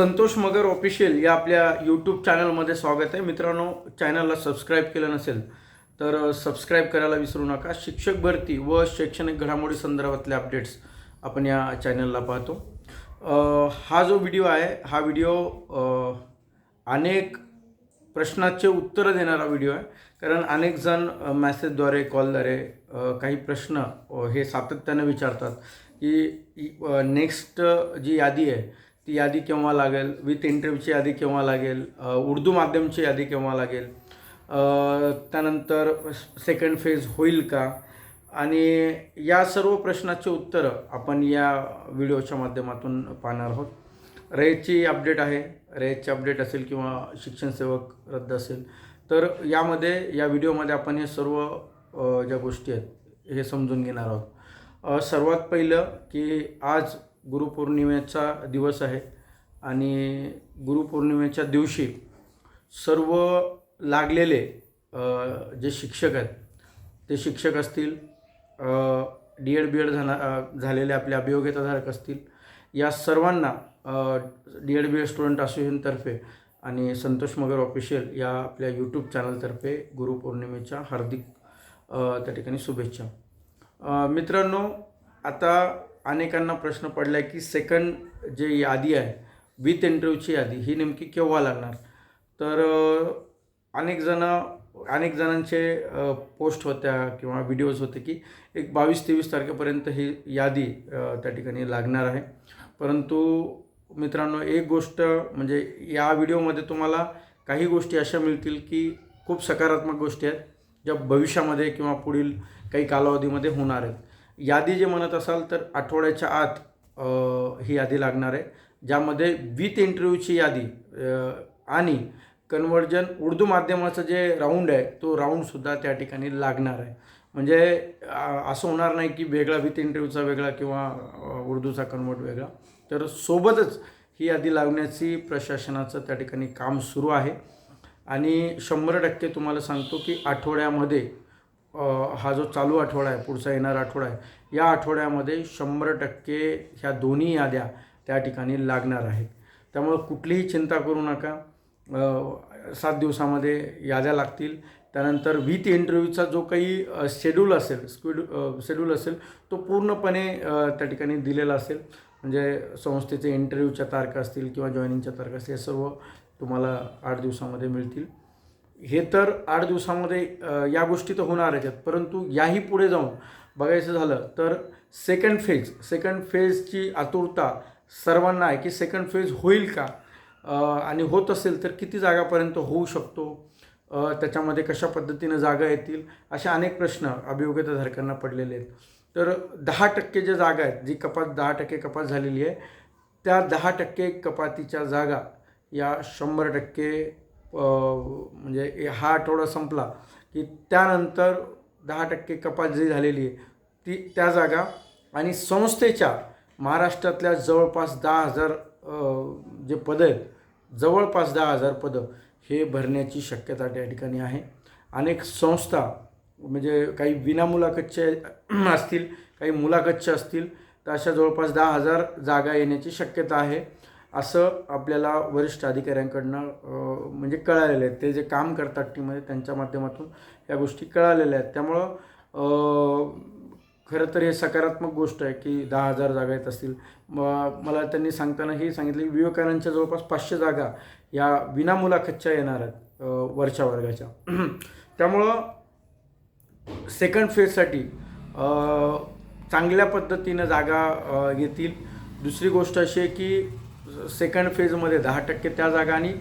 संतोष मगर official या आपल्या YouTube चॅनलमध्ये स्वागत आहे. मित्रांनो चॅनलला सबस्क्राईब केलं नसेल तर सबस्क्राईब करायला विसरू नका. शिक्षक भरती व शैक्षणिक घडामोडी संदर्भातले अपडेट्स आपण या चॅनलला पाहतो. हा जो व्हिडिओ आहे हा व्हिडिओ अनेक प्रश्नाचे उत्तरं देणारा व्हिडिओ आहे. कारण अनेक जण मॅसेजद्वारे कॉलद्वारे काही प्रश्न हे सातत्यानं विचारतात की नेक्स्ट जी यादी आहे ती यादी केव्हा लागेल? विथ इंटरव्ह्यूची यादी केव्हा लागेल? उर्दू माध्यमची यादी केव्हा लागेल? त्यानंतर सेकंड फेज होईल का? आणि या सर्व प्रश्नाचे उत्तरं आपण या व्हिडिओच्या माध्यमातून पाहणार आहोत. रयतची अपडेट आहे. रयतची अपडेट असेल किंवा शिक्षण सेवक रद्द असेल तर यामध्ये या व्हिडिओमध्ये आपण हे सर्व ज्या गोष्टी आहेत हे समजून घेणार आहोत. सर्वात पहिलं की आज गुरुपौर्णिमेचा दिवस आहे आणि गुरुपौर्णिमेच्या दिवशी सर्व लागलेले जे शिक्षक आहेत ते शिक्षक असतील डी एड बी एड झाला झालेले आपले अभियोग्यताधारक असतील या सर्वांना D Ed B Ed student असोसिएशनतर्फे आणि संतोष मगर ऑफिशियल या आपल्या यूट्यूब चॅनलतर्फे गुरुपौर्णिमेच्या हार्दिक त्या ठिकाणी शुभेच्छा. मित्रांनो आता अनेकांना प्रश्न पडला आहे की सेकंड जे यादी आहे विथ इंटरव्ह्यूची यादी ही नेमकी केव्हा लागणार? तर अनेक जणं अनेक जणांचे पोस्ट होत्या किंवा व्हिडिओज होते की एक बावीस तेवीस तारखेपर्यंत ही यादी त्या ठिकाणी लागणार आहे. परंतु मित्रांनो एक गोष्ट म्हणजे या व्हिडिओमध्ये तुम्हाला काही गोष्टी अशा मिळतील की खूप सकारात्मक गोष्टी आहेत ज्या भविष्यामध्ये किंवा पुढील काही कालावधीमध्ये होणार आहेत. यादी जे म्हणत असाल तर आठवड्याच्या आत ही यादी लागणार आहे ज्यामध्ये विथ इंटरव्ह्यूची यादी आणि कन्वर्जन उर्दू माध्यमाचं जे राऊंड आहे तो राऊंडसुद्धा त्या ठिकाणी लागणार आहे. म्हणजे असं होणार नाही की वेगळा विथ इंटरव्ह्यूचा वेगळा किंवा उर्दूचा कन्वर्ट वेगळा. तर सोबतच ही यादी लावण्याची प्रशासनाचं त्या ठिकाणी काम सुरू आहे. आणि शंभर टक्के तुम्हाला सांगतो की आठवड्यामध्ये हा जो चालू आठवडा आहे पुढचा येणारा आठवडा आहे या आठवड्यामध्ये शंभर टक्के ह्या दोन्ही याद्या त्या ठिकाणी लागणार आहेत. त्यामुळं कुठलीही चिंता करू नका. सात दिवसामध्ये याद्या लागतील. त्यानंतर विथ इंटरव्ह्यूचा जो काही शेड्यूल असेल स्क्विड शेड्यूल असेल तो पूर्णपणे त्या ठिकाणी दिलेला असेल. म्हणजे संस्थेचे इंटरव्ह्यूच्या तारखा असतील किंवा जॉईनिंगच्या तारखा असतील हे सर्व तुम्हाला आठ दिवसामध्ये मिळतील. हे तर आठ दिवसामध्ये या गोष्टी तर होणार आहेत. परंतु याही पुढे जाऊन बघायचं झालं तर सेकंड फेज सेकंड फेजची आतुरता सर्वांना आहे की सेकंड फेज होईल का? आणि होत असेल तर किती जागापर्यंत होऊ शकतो? त्याच्यामध्ये कशा पद्धतीनं जागा येतील? असे अनेक प्रश्न अभियोग्यताधारकांना पडलेले आहेत. तर दहा टक्के ज्या जागा आहेत जी कपात दहा टक्के कपात झालेली आहे त्या दहा टक्के कपातीच्या जागा या शंभर टक्के म्हणजे हा आठवडा संपला की त्यानंतर दहा टक्के कपात जी झालेली आहे ती त्या जागा आणि संस्थेच्या महाराष्ट्रातल्या जवळपास दहा हजार जे पदं आहेत जवळपास दहा हजार पदं हे भरण्याची शक्यता त्या ठिकाणी आहे. अनेक संस्था म्हणजे काही विनामुलाखतचे असतील काही मुलाखतचे असतील तर अशा जवळपास दहा हजार जागा येण्याची शक्यता आहे. असं आपल्याला वरिष्ठ अधिकाऱ्यांकडनं म्हणजे कळालेलं आहे. ते जे काम करतात टीममध्ये त्यांच्या माध्यमातून या गोष्टी कळालेल्या आहेत. त्यामुळं खरं तर हे सकारात्मक गोष्ट आहे की दहा हजार जागा येत असतील. म मला त्यांनी सांगताना हे सांगितलं की विवेकानंदच्या जवळपास पाचशे जागा या विनामुलाखतच्या येणार आहेत वरच्या वर्गाच्या. त्यामुळं सेकंड फेजसाठी चांगल्या पद्धतीनं जागा येतील दुसरी गोष्ट अशी आहे की सेकंड फेजमध्ये दहा टक्के त्या जागा आणि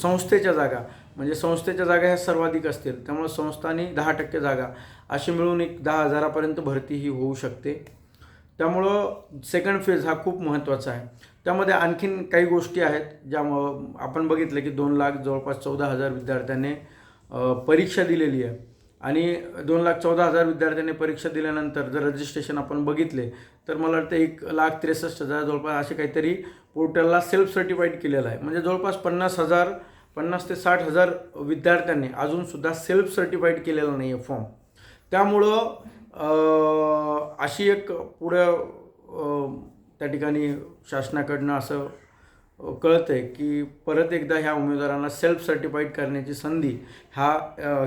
संस्थेच्या जागा. म्हणजे संस्थेच्या जागा ह्या सर्वाधिक असतील. त्यामुळे संस्थांनी दहा टक्के जागा. अशी मिळून एक दहा हजारापर्यंत भरती ही होऊ शकते. त्यामुळं सेकंड फेज हा खूप महत्त्वाचा आहे. त्यामध्ये आणखीन काही गोष्टी आहेत ज्या आपण बघितलं की दोन लाख जवळपास चौदा हजार विद्यार्थ्यांनी परीक्षा दिलेली आहे. आणि दोन लाख चौदा हजार विद्यार्थ्यांनी परीक्षा दिल्यानंतर जर रजिस्ट्रेशन आपण बघितले तर मला वाटतं एक लाख त्रेसष्ट हजार जवळपास असे काहीतरी पोर्टलला सेल्फ सर्टिफाईड केलेलं आहे. म्हणजे जवळपास पन्नास हजार पन्नास ते साठ हजार विद्यार्थ्यांनी अजूनसुद्धा सेल्फ सर्टिफाईड केलेला नाही आहे फॉर्म त्यामुळं अशी एक पुढं त्या ठिकाणी शासनाकडनं असं कळतं आहे की परत एकदा ह्या उमेदवारांना सेल्फ सर्टिफाईड करण्याची संधी हा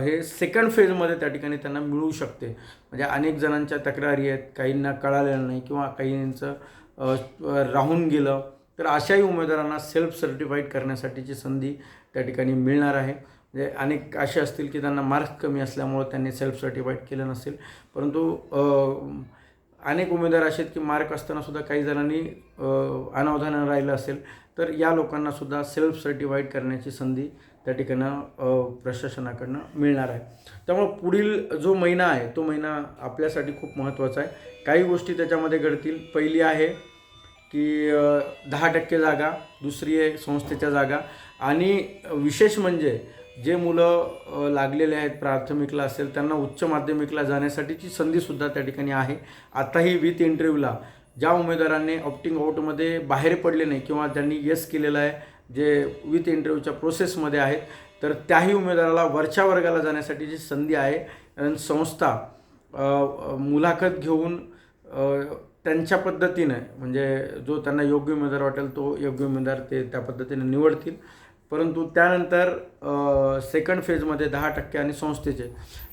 हे सेकंड फेजमध्ये त्या ठिकाणी त्यांना मिळू शकते. म्हणजे अनेक जणांच्या तक्रारी आहेत काहींना कळालेलं नाही किंवा काहींचं राहून गेलं. तर अशाही उमेदवारांना सेल्फ सर्टिफाईड करण्यासाठीची संधी त्या ठिकाणी मिळणार आहे. म्हणजे अनेक असे असतील की त्यांना मार्क्स कमी असल्यामुळं त्यांनी सेल्फ सर्टिफाईड केलं नसेल. परंतु अनेक उमेदवार असे आहेत की मार्क असताना सुद्धा काही जणांनी अनावधानं अनावधानानं राहिलं असेल तर या लोकांना सुद्धा सेल्फ सर्टिफाईड करण्याची संधी त्या ठिकाणं प्रशासनाकडनं मिळणार आहे. त्यामुळं पुढील जो महिना आहे तो महिना आपल्यासाठी खूप महत्त्वाचा आहे. काही गोष्टी त्याच्यामध्ये घडतील. पहिली आहे की दहा टक्के जागा दुसरी आहे संस्थेच्या जागा. आणि विशेष म्हणजे जे मुलं लागलेले आहेत प्राथमिकला असेल त्यांना उच्च माध्यमिकला जाण्यासाठीची संधीसुद्धा त्या ठिकाणी आहे. आताही विथ इंटरव्ह्यूला ज्या उमेदवारांनी ऑप्टिंग आउटमध्ये बाहेर पडले नाही किंवा ज्यांनी येस केलेलं आहे जे विथ इंटरव्ह्यूच्या प्रोसेसमध्ये आहेत तर त्याही उमेदवाराला वरच्या वर्गाला जाण्यासाठीची संधी आहे. कारण संस्था मुलाखत घेऊन त्यांच्या पद्धतीनं म्हणजे जो त्यांना योग्य उमेदवार वाटेल तो योग्य उमेदवार ते त्या पद्धतीने निवडतील. परंतु त्यानंतर सेकंड फेजमध्ये दहा टक्के आणि संस्थेचे.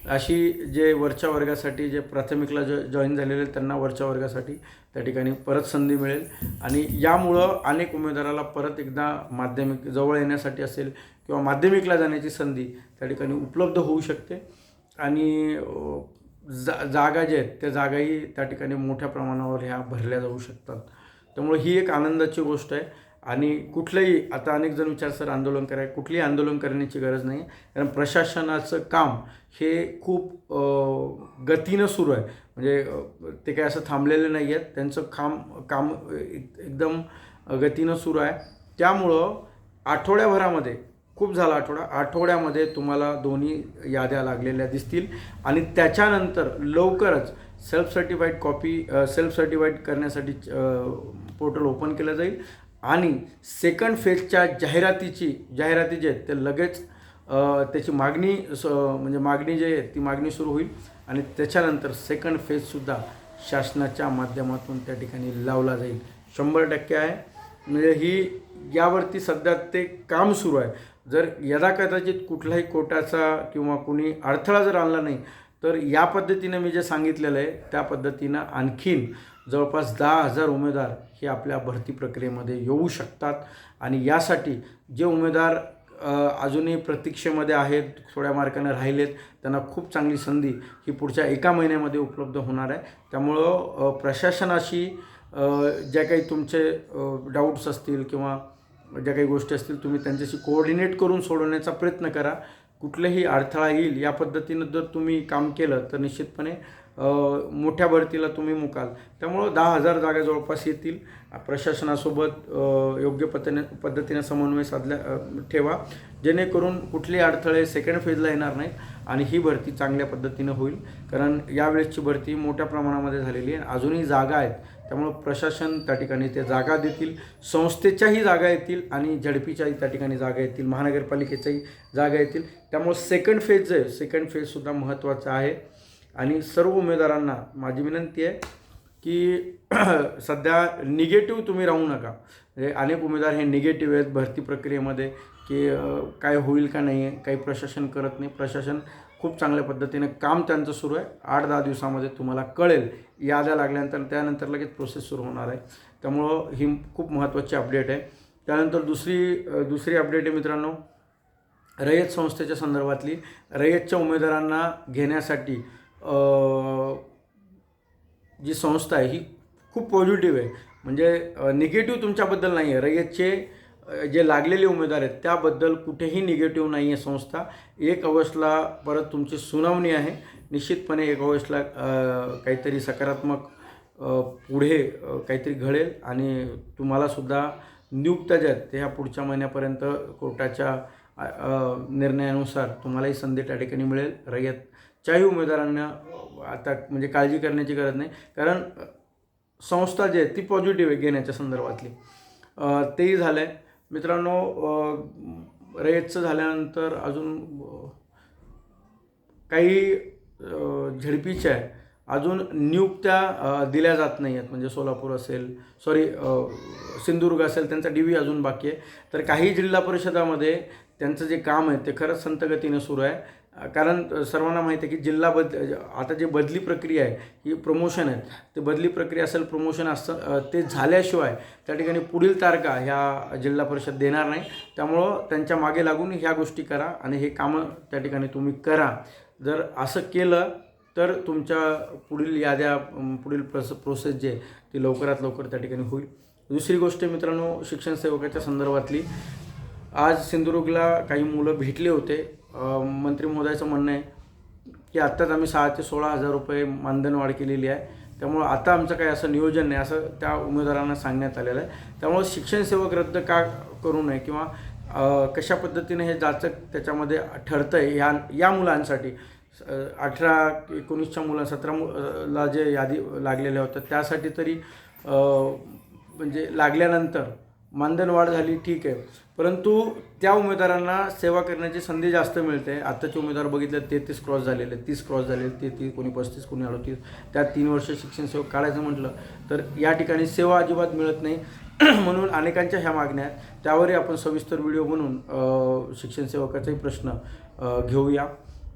अशी जे वरच्या वर्गासाठी जे प्राथमिकला ज जॉईन झालेले त्यांना वरच्या वर्गासाठी त्या ठिकाणी परत संधी मिळेल. आणि यामुळं अनेक उमेदवाराला परत एकदा माध्यमिक जवळ येण्यासाठी असेल किंवा माध्यमिकला जाण्याची संधी त्या ठिकाणी उपलब्ध होऊ शकते. आणि जा जागा जे आहेत त्या जागाही त्या ठिकाणी मोठ्या प्रमाणावर ह्या भरल्या जाऊ शकतात. त्यामुळे ही एक आनंदाची गोष्ट आहे. आणि कुठलंही आता अनेक जण विचार सर आंदोलन कराय कुठलीही आंदोलन करण्याची गरज नाही. कारण प्रशासनाचं काम हे खूप गतीनं सुरू आहे. म्हणजे ते काय असं थांबलेलं नाही आहेत. त्यांचं काम काम एकदम गतीनं सुरू आहे. त्यामुळं आठवड्याभरामध्ये खूप झाला आठवडा आठवड्यामध्ये तुम्हाला दोन्ही याद्या लागलेल्या दिसतील. आणि त्याच्यानंतर लवकरच self certified copy self certified करण्यासाठी पोर्टल ओपन केलं जाईल. आणि सेकंड फेजच्या जाहिरातीची जाहिराती जे आहेत ते लगेच त्याची मागणी स म्हणजे मागणी जी आहे ती मागणी सुरू होईल. आणि त्याच्यानंतर सेकंड फेजसुद्धा शासनाच्या माध्यमातून त्या ठिकाणी लावला जाईल. शंभर टक्के आहे. म्हणजे ही यावरती सध्या ते काम सुरू आहे. जर यदा कदाचित कुठलाही कोटाचा किंवा कुणी अडथळा जर आणला नाही तर या पद्धतीनं मी जे सांगितलेलं आहे त्या पद्धतीनं आणखीन जवळपास दहा हजार उमेदवार हे आपल्या भरती प्रक्रियेमध्ये येऊ शकतात. आणि यासाठी जे उमेदवार अजूनही प्रतीक्षेमध्ये आहेत थोड्या मार्काने राहिलेत त्यांना खूप चांगली संधी ही पुढच्या एका महिन्यामध्ये उपलब्ध होणार आहे. त्यामुळं प्रशासनाशी ज्या काही तुमचे डाऊट्स असतील किंवा ज्या काही गोष्टी असतील तुम्ही त्यांच्याशी कोऑर्डिनेट करून सोडवण्याचा प्रयत्न करा. कुठलेही अडथळा येईल या पद्धतीनं जर तुम्ही काम केलं तर निश्चितपणे मोठ्या भरतीला तुम्ही मुकाल. त्यामुळं दहा हजार जागा जवळपास येतील. प्रशासनासोबत योग्य पद्धतीने पद्धतीने समन्वय साधल्या ठेवा. जेणेकरून कुठले अडथळे सेकंड फेजला येणार नाहीत आणि ही भरती चांगल्या पद्धतीनं होईल. कारण यावेळेसची भरती मोठ्या प्रमाणामध्ये झालेली आहे. अजूनही जागा आहेत. त्यामुळं प्रशासन त्या ठिकाणी ते जागा देतील. संस्थेच्याही जागा येतील आणि झडपीच्याही त्या ठिकाणी जागा येतील. महानगरपालिकेच्याही जागा येतील. त्यामुळं सेकंड फेज जे सेकंड फेजसुद्धा महत्त्वाचा आहे. आणि सर्व उमेदवारांना माझी विनंती आहे की सध्या निगेटिव्ह तुम्ही राहू नका. म्हणजे अनेक उमेदवार हे निगेटिव्ह आहेत भरती प्रक्रियेमध्ये की काय होईल का नाही आहे काही प्रशासन करत नाही. प्रशासन खूप चांगल्या पद्धतीने काम त्यांचं सुरू आहे. आठ दहा दिवसामध्ये तुम्हाला कळेल. याद्या लागल्यानंतर त्यानंतर लगेच प्रोसेस सुरू होणार आहे. त्यामुळं ही खूप महत्त्वाची अपडेट आहे. त्यानंतर दुसरी दुसरी अपडेट आहे मित्रांनो. रयत संस्थेच्या संदर्भातली. रयतच्या उमेदवारांना घेण्यासाठी जी संस्था आहे ही खूप पॉझिटिव्ह आहे. म्हणजे निगेटिव्ह तुमच्याबद्दल नाही आहे रयतचे जे लागलेले उमेदवार आहेत त्याबद्दल कुठेही निगेटिव्ह नाही आहे संस्था. एक ऑगस्टला परत तुमची सुनावणी आहे. निश्चितपणे एक ऑगस्टला काहीतरी सकारात्मक पुढे काहीतरी घडेल. आणि तुम्हालासुद्धा नियुक्त्या ज्या आहेत त्या ह्या पुढच्या महिन्यापर्यंत कोर्टाच्या निर्णयानुसार तुम्हालाही संधी त्या ठिकाणी मिळेल. रयत च्याही उमेदवारांना आता म्हणजे काळजी करण्याची गरज नाही. कारण संस्था जी आहे ती पॉझिटिव्ह आहे घेण्याच्या संदर्भातली. तेही झालं आहे मित्रांनो रयतचं झाल्यानंतर अजून काही झेडपीच्या झडपीच्या आहे अजून नियुक्त्या दिल्या जात नाही आहेत. म्हणजे सोलापूर असेल सॉरी सिंधुदुर्ग असेल त्यांचा डी व्ही अजून बाकी आहे. तर काही जिल्हा परिषदामध्ये त्यांचं जे काम आहे ते खरंच संतगतीनं सुरू आहे. कारण सर्वांना माहिती आहे की जिल्हा बद आता जे बदली प्रक्रिया आहे ही प्रमोशन आहे ते बदली प्रक्रिया असेल प्रमोशन असतं ते झाल्याशिवाय त्या ठिकाणी पुढील तारखा ह्या जिल्हा परिषद देणार नाही. त्यामुळं त्यांच्या मागे लागून ह्या गोष्टी करा आणि हे कामं त्या ठिकाणी तुम्ही करा. जर असं केलं तर तुमच्या पुढील याद्या पुढील प्रस प्रोसेस जे आहे, ती लवकरात लवकर त्या ठिकाणी होईल. दुसरी गोष्ट मित्रांनो शिक्षण सेवकाच्या संदर्भातली. आज सिंधुदुर्गला काही मुलं भेटले होते. मंत्री महोदयाचं म्हणणं आहे की आत्ताच आम्ही सहा ते सोळा हजार रुपये मानधन वाढ केलेली आहे. त्यामुळं आता आमचं काही असं नियोजन नाही असं त्या उमेदवारांना सांगण्यात आलेलं आहे. त्यामुळं शिक्षण सेवक रद्द का करू नये किंवा कशा पद्धतीने हे जाचक त्याच्यामध्ये ठरतं आहे या या मुलांसाठी अठरा एकोणीसच्या मुला सतरा मुला ला जे यादी लागलेल्या होत्या त्यासाठी तरी म्हणजे लागल्यानंतर मानधन वाढ झाली ठीक आहे. परंतु त्या उमेदवारांना सेवा करण्याची संधी जास्त मिळते. आत्ताचे उमेदवार बघितले तेहतीस क्रॉस झालेले तीस क्रॉस झालेले तेहतीस कोणी पस्तीस कोणी अडतीस त्यात तीन वर्ष शिक्षण सेवा काढायचं म्हटलं तर या ठिकाणी सेवा अजिबात मिळत नाही. म्हणून अनेकांच्या ह्या मागण्या आहेत. त्यावरही आपण सविस्तर व्हिडिओ बनवून शिक्षण सेवकाचाही प्रश्न घेऊया.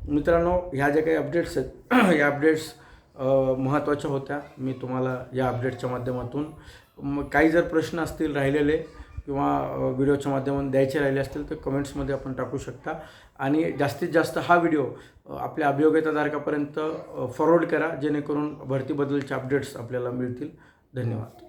मित्रांनो ह्या ज्या काही अपडेट्स आहेत या अपडेट्स महत्त्वाच्या होत्या. मी तुम्हाला या अपडेटच्या माध्यमातून मग काही जर प्रश्न असतील राहिलेले किंवा व्हिडिओच्या माध्यमातून द्यायचे राहिले असतील तर कमेंट्समध्ये आपण टाकू शकता. आणि जास्तीत जास्त हा व्हिडिओ आपल्या अभियोग्यताधारकापर्यंत फॉरवर्ड करा जेणेकरून भरतीबद्दलचे अपडेट्स आपल्याला मिळतील. धन्यवाद.